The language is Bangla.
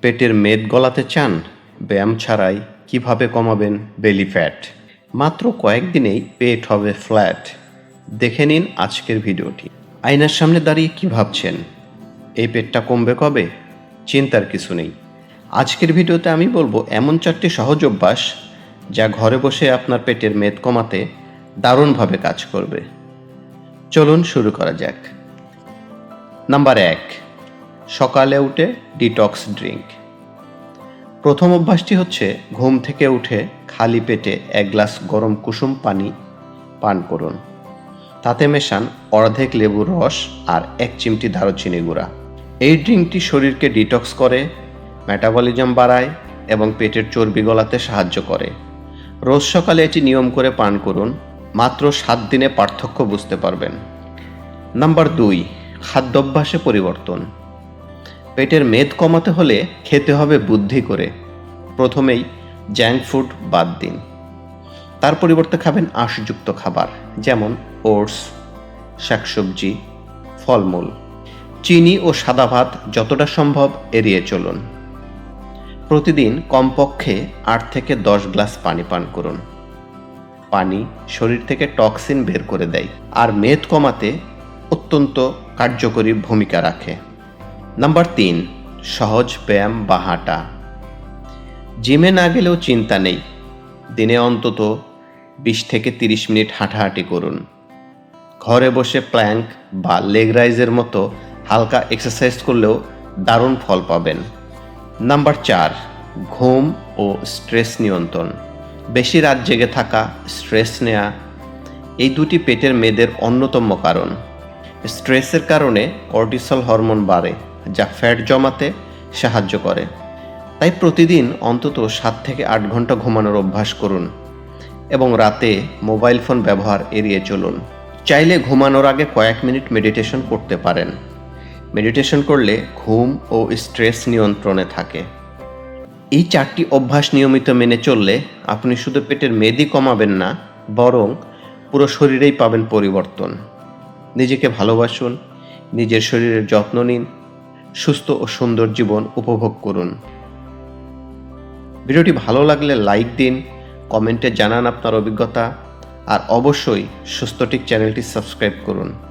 পেটের মেদ গলাতে চান? ব্যায়াম ছাড়াই কীভাবে কমাবেন বেলি ফ্যাট? মাত্র কয়েকদিনেই পেট হবে ফ্ল্যাট। দেখে নিন আজকের ভিডিওটি। আয়নার সামনে দাঁড়িয়ে কি ভাবছেন? এই পেটটা কমবে কবে? চিন্তার কিছু নেই। আজকের ভিডিওতে আমি বলব এমন চারটি সহজ অভ্যাস যা ঘরে বসে আপনার পেটের মেদ কমাতে দারুণভাবে কাজ করবে। চলুন শুরু করা যাক। নাম্বার এক সকালে উঠে ডিটক্স ড্রিঙ্ক প্রথম অভ্যাসটি হচ্ছে ঘুম থেকে উঠে খালি পেটে এক গ্লাস গরম কুসুম পানি পান করুন। তাতে মেশান অর্ধেক লেবুর রস আর এক চিমটি দারুচিনি গুঁড়া। এই ড্রিঙ্কটি শরীরকে ডিটক্স করে মেটাবলিজম বাড়ায় এবং পেটের চর্বি গলাতে সাহায্য করে। রোজ সকালে এটি নিয়ম করে পান করুন, মাত্র সাত দিনে পার্থক্য বুঝতে পারবেন। নাম্বার দুই, খাদ্যাভ্যাসে পরিবর্তন। পেটের মেদ কমাতে হলে খেতে হবে বুদ্ধি করে। প্রথমেই জাঙ্ক ফুড বাদ দিন। তার পরিবর্তে খাবেন আঁশযুক্ত খাবার, যেমন ওটস, শাকসবজি, ফলমূল। চিনি ও সাদা ভাত যতটা সম্ভব এড়িয়ে চলুন। প্রতিদিন কমপক্ষে আট থেকে দশ গ্লাস পানি পান করুন। পানি শরীর থেকে টক্সিন বের করে দেয়, আর মেদ কমাতে অত্যন্ত কার্যকরী ভূমিকা রাখে। নাম্বার তিন, সহজ ব্যায়াম বা হাঁটা। জিমে না গেলেও চিন্তা নেই। দিনে অন্তত বিশ থেকে তিরিশ মিনিট হাঁটাহাঁটি করুন। ঘরে বসে প্ল্যাঙ্ক বা লেগ রাইজের মতো হালকা এক্সারসাইজ করলেও দারুণ ফল পাবেন। নাম্বার চার, ঘুম ও স্ট্রেস নিয়ন্ত্রণ। বেশি রাত জেগে থাকা স্ট্রেস নেওয়া এই দুটি পেটের মেয়েদের অন্যতম কারণ। স্ট্রেসের কারণে কর্টিসল হরমোন বাড়ে। যা ফ্যাট জমাতে সাহায্য করে। তাই প্রতিদিন অন্তত সাত থেকে আট ঘণ্টা ঘুমানোর অভ্যাস করুন এবং রাতে মোবাইল ফোন ব্যবহার এড়িয়ে চলুন। চাইলে ঘুমানোর আগে কয়েক মিনিট মেডিটেশন করতে পারেন। মেডিটেশন করলে ঘুম ও স্ট্রেস নিয়ন্ত্রণে থাকে। এই চারটি অভ্যাস নিয়মিত মেনে চললে আপনি শুধু পেটের মেদই কমাবেন না, বরং পুরো শরীরেই পাবেন পরিবর্তন। নিজেকে ভালোবাসুন, নিজের শরীরের যত্ন নিন সুস্থ ও সুন্দর জীবন উপভোগ করুন। ভিডিওটি ভালো লাগলে লাইক দিন, কমেন্টে জানান আপনার অভিজ্ঞতা, আর অবশ্যই সুস্থটিক চ্যানেলটি সাবস্ক্রাইব করুন।